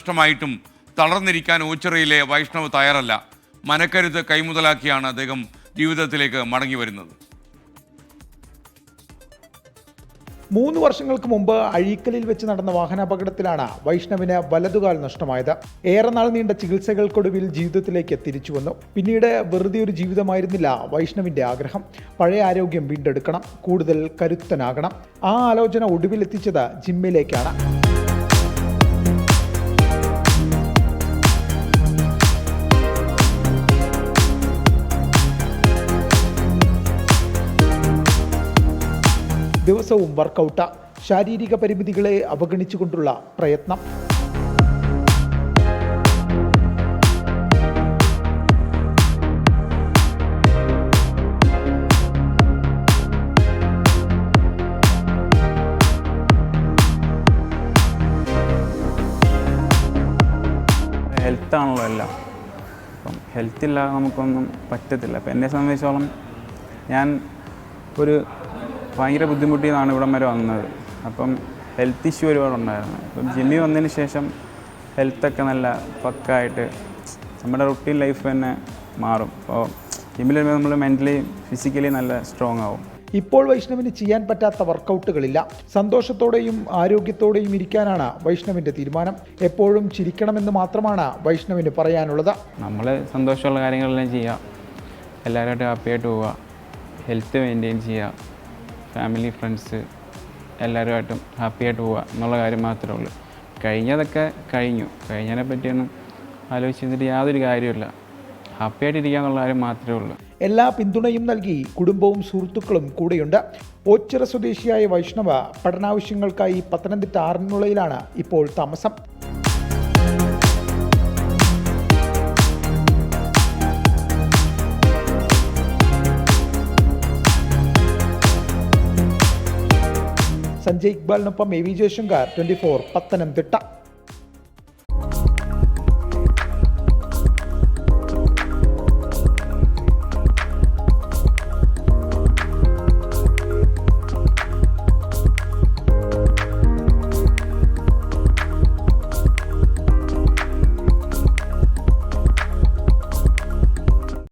നഷ്ടമായിട്ടും തളർന്നിരിക്കാൻ ഓച്ചിറയിലെ വൈഷ്ണവ് തയ്യാറല്ല. മനക്കരുത്ത് കൈമുതലാക്കിയാണ് അദ്ദേഹം ജീവിതത്തിലേക്ക് മടങ്ങി വരുന്നത്. മൂന്ന് വർഷങ്ങൾക്ക് മുമ്പ് അഴീക്കലിൽ വെച്ച് നടന്ന വാഹനാപകടത്തിലാണ് വൈഷ്ണവിന് വലതുകാൽ നഷ്ടമായത്. ഏറെ നാൾ നീണ്ട ചികിത്സകൾക്കൊടുവിൽ ജീവിതത്തിലേക്ക് തിരിച്ചു വന്നു. പിന്നീട് വെറുതെ ഒരു ജീവിതമായിരുന്നില്ല വൈഷ്ണവിന്റെ ആഗ്രഹം. പഴയ ആരോഗ്യം വീണ്ടെടുക്കണം കൂടുതൽ കരുത്തനാകണം. ആ ആലോചന ഒടുവിലെത്തിച്ചത് ജിമ്മിലേക്കാണ് ദിവസവും വർക്കൗട്ട് ശാരീരിക പരിമിതികളെ അവഗണിച്ചുകൊണ്ടുള്ള പ്രയത്നം. ഹെൽത്താണല്ലോ എല്ലാം. അപ്പം ഹെൽത്തില്ലാതെ നമുക്കൊന്നും പറ്റത്തില്ല. അപ്പം എന്നെ സംബന്ധിച്ചോളം ഞാൻ ഒരു ഭയങ്കര ബുദ്ധിമുട്ടിയതാണ് ഇവിടം വരെ വന്നത്. അപ്പം ഹെൽത്ത് ഇഷ്യൂ ഒരുപാടുണ്ടായിരുന്നു അപ്പം ജിമ്മിൽ വന്നതിന് ശേഷം ഹെൽത്തൊക്കെ നല്ല പക്കായിട്ട് നമ്മുടെ റുട്ടീൻ ലൈഫ് തന്നെ മാറും. അപ്പോൾ ജിമ്മിൽ വരുമ്പോൾ നമ്മൾ മെന്റലി ഫിസിക്കലി നല്ല സ്ട്രോങ് ആവും. ഇപ്പോൾ വൈഷ്ണവിന് ചെയ്യാൻ പറ്റാത്ത വർക്കൗട്ടുകളില്ല സന്തോഷത്തോടെയും ആരോഗ്യത്തോടെയും ഇരിക്കാനാണ് വൈഷ്ണവിന്റെ തീരുമാനം. എപ്പോഴും ചിരിക്കണമെന്ന് മാത്രമാണ് വൈഷ്ണവിന് പറയാനുള്ളത്. നമ്മൾ സന്തോഷമുള്ള കാര്യങ്ങളെല്ലാം ചെയ്യുക എല്ലാവരുമായിട്ട് ഹാപ്പിയായിട്ട് പോവുക. ഹെൽത്ത് മെയിന്റെയിൻ ചെയ്യുക. ഫാമിലി ഫ്രണ്ട്സ് എല്ലാവരുമായിട്ടും ഹാപ്പിയായിട്ട് പോവുക എന്നുള്ള കാര്യം മാത്രമേ ഉള്ളൂ. കഴിഞ്ഞതൊക്കെ കഴിഞ്ഞു. കഴിഞ്ഞതിനെ പറ്റിയൊന്നും ആലോചിച്ചിട്ട് യാതൊരു കാര്യമില്ല ഹാപ്പിയായിട്ടിരിക്കുക എന്നുള്ള കാര്യം മാത്രമേ ഉള്ളൂ. എല്ലാ പിന്തുണയും നൽകി കുടുംബവും സുഹൃത്തുക്കളും കൂടെയുണ്ട്. ഓച്ചിറ സ്വദേശിയായ വൈഷ്ണവ പഠനാവശ്യങ്ങൾക്കായി പത്തനംതിട്ട ആറന്മുളയിലാണ് ഇപ്പോൾ താമസം. Sanjay ഇക്ബാലിനൊപ്പം A V Jayashankar twenty four Pathanamthitta.